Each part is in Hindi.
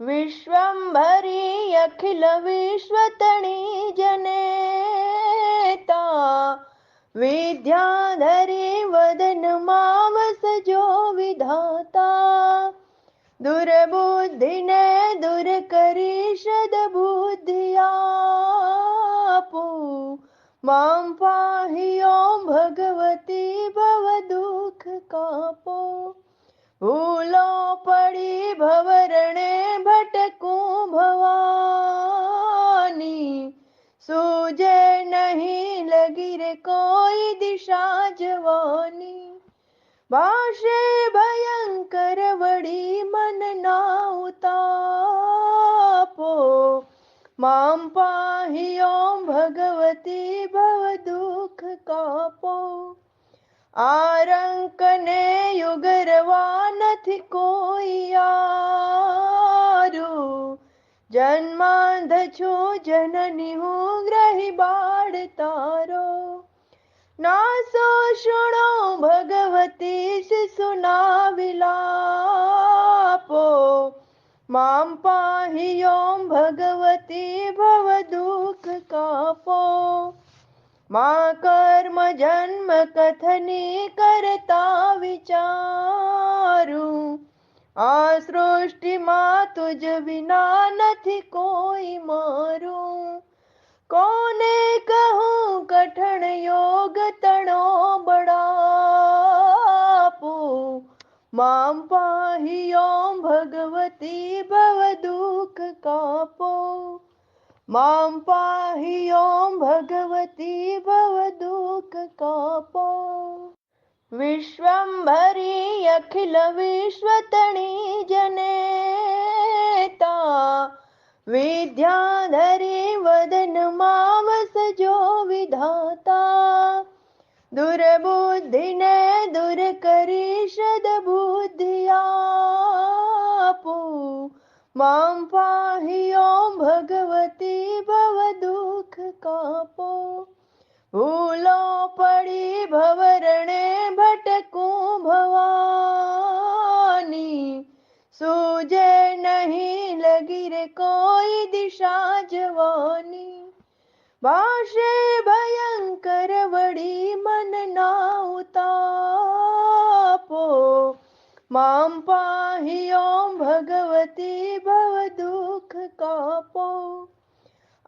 विश्वम्भरी अखिल विश्वतणी जनेता। विद्याधरी वदन मावस जो विधाता। दुर्बुद्धिने दूर करी सद्बुद्धिया माँ पाहि ॐ भगवती भव दुःख कापो। भूलो पड़ी भवरणे नहीं लगी रे कोई दिशा जवानी। बाशे भयंकर बड़ी मन ना उतापो। माम पाहि ओम भगवती भव दुख कापो। आरंकने युगरवा नथि कोई आरू। जन्मांध छो जननी हूँ ग्रही तारो। नासो सुनो, भगवती से सुना विलापो। माम पाही ओम भगवती भव दुख कापो। माँ कर्म जन्म कथनी करता विचारू। आ सृष्टि मा तुझ बिना नथी कोई मारू। कोने पठण योग तणो बड़ापो। माँ पाहि ॐ भगवती भवदुख कापो। माँ पाहि ॐ भगवती भवदुख कापो। विश्वम्भरी अखिलविश्वतणी जनेता। विद्याधरी दुर्बुद्धिने दूर करी सद्बुद्धिया माँ पाहि ॐ भगवती भव दुःख कापो। भूलो पड़ी भवरणे भटकू भवानी सूझे नहीं लगी रे कोई दिशा जवानी। भाषे भयंकर શંકર વળી મનના ઉતાપો મામ પાહી ઓમ ભગવતી ભવ દુઃખ કાપો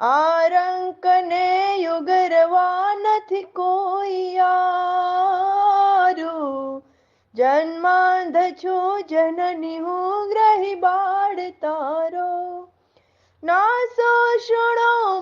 આરંકને યુગરવા નથી કોઈ યારું જન્માંધ છું જનની હું ગ્રહી બાળ તારો ના શોષણો